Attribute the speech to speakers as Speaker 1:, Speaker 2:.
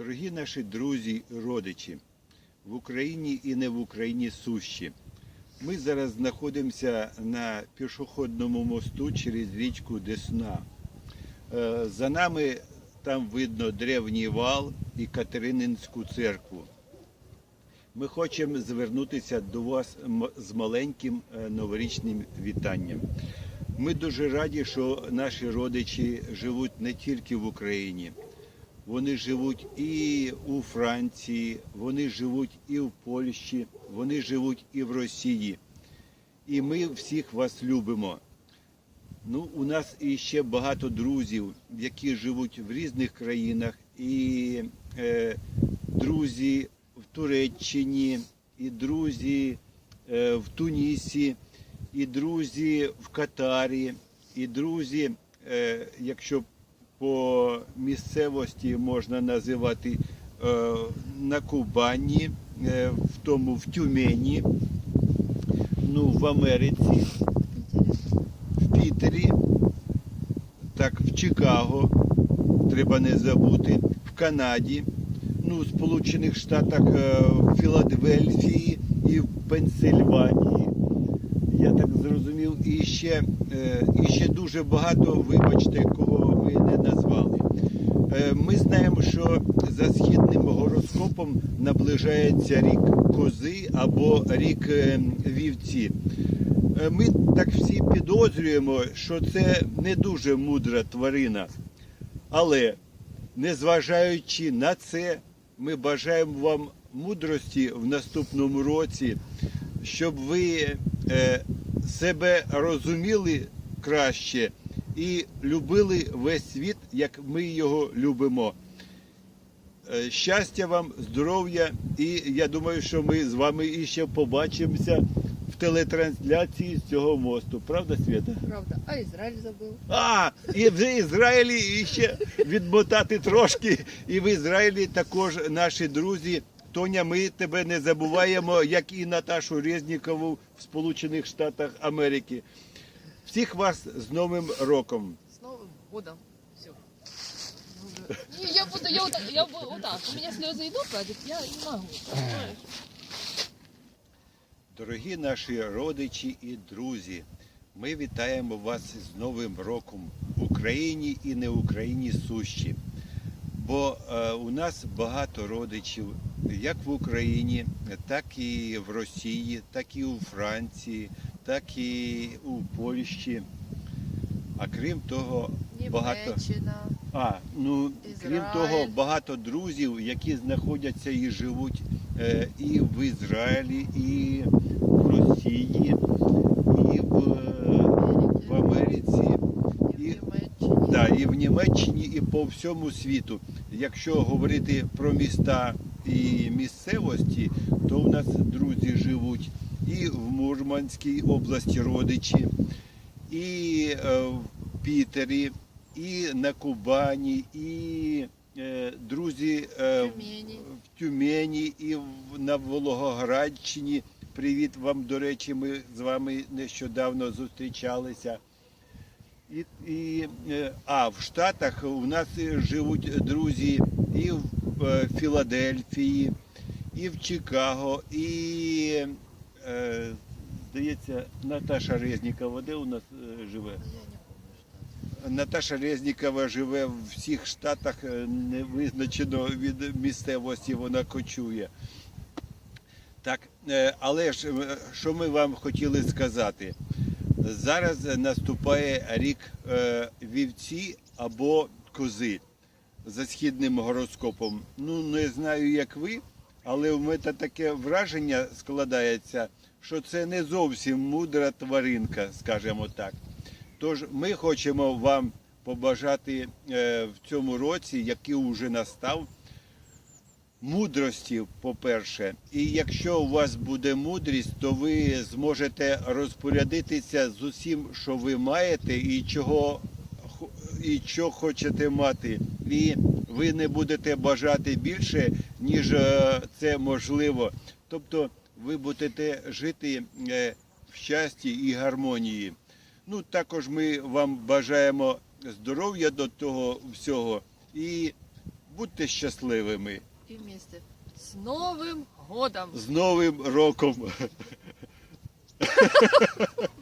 Speaker 1: Дорогі наші друзі родичі, в Україні і не в Україні сущі. Ми зараз знаходимося на пішохідному мосту через річку Десна. Е, За нами там видно древній вал і Катерининську церкву. Ми хочемо звернутися до вас з маленьким е, новорічним вітанням. Ми дуже раді, що наші родичі живуть не тільки в Україні. Вони живуть і у Франції, вони живуть і в Польщі, вони живуть і в Росії. І ми всіх вас любимо. Ну, у нас і ще багато друзів, які живуть в різних країнах, і е, друзі в Туреччині, і друзі е, в Тунісі, і друзі в Катарі, і друзі, е, якщо по місцевості можна називати е, на Кубані, е, в тому в Тюмені, ну, в Америці, в Пітері, так, в Чикаго, треба не забути, в Канаді, ну, в Сполучених Штатах, е, в Філадельфії і в Пенсильванії. Я так зрозумів, і ще, і ще дуже багато, вибачте, кого ви не назвали. Е, Ми знаємо, що за східним гороскопом наближається рік кози або рік е, вівці. Е, Ми так всі підозрюємо, що це не дуже мудра тварина. Але незважаючи на це, ми бажаємо вам мудрості в наступному році, щоб ви е, себе розуміли краще і любили весь світ, як ми його любимо. Е, Щастя вам, здоров'я, і я думаю, що ми з вами іще побачимося в телетрансляції з цього мосту. Правда, Свята?
Speaker 2: Правда. А Ізраїль забив.
Speaker 1: А, і в Ізраїлі і ще відмотати трошки. І в Ізраїлі також наші друзі. Тоня, ми тебе не забуваємо, як і Наташу Резнікову в Сполучених Штатах Америки. Всіх вас з Новим роком!
Speaker 2: С Новым годом. Все.
Speaker 3: Не, я буду, я вот, так- я буду вот так. У меня слезы идут, Владик, я не могу. понимаешь?
Speaker 1: Дорогі наші родичі і друзі, ми вітаємо вас з Новим роком в Україні і не Україні сущі. Бо е, у нас багато родичів як в Україні, так і в Росії, так і у Франції, так і у Польщі. А крім того, багато. А, ну крім того, багато друзів, які знаходяться і живуть е, і в Ізраїлі, і в Росії, і в, е, в Америці,
Speaker 2: І
Speaker 1: да, і в Німеччині, і по всьому світу. Якщо говорити про міста і місцевості, то у нас друзі живуть і в Мурманській області родичі, і е, в Пітері, і на Кубані, і е, друзі е, в-
Speaker 2: Тюмені.
Speaker 1: в Тюмені і на Волгоградщині. Привіт вам, до речі, ми з вами нещодавно зустрічалися. І, і, а в Штатах у нас живуть друзі і в е, Філадельфії, і в Чикаго, і, е, здається, Наташа Резнікова, де у нас е, живе? Наташа Резнікова живе в всіх штатах, е, не визначено від місцевості, вона кочує. Так, але ж що ми вам хотіли сказати? Зараз наступає рік вівці або кози за східним гороскопом. Ну, не знаю, як ви, але в мене таке враження складається, що це не зовсім мудра тваринка, скажімо так. Тож ми хочемо вам побажати е, в цьому році, який уже настав, мудрості, по-перше. І якщо у вас буде мудрість, то ви зможете розпорядитися з усім, що ви маєте, і чого і що хочете мати. І ви не будете бажати більше, ніж е, це можливо. Тобто ви будете жити е, в щасті і гармонії. Ну, також ми вам бажаємо здоров'я до того всього і Будьте щасливими.
Speaker 2: И вместе. С Новым годом!
Speaker 1: З Новим роком!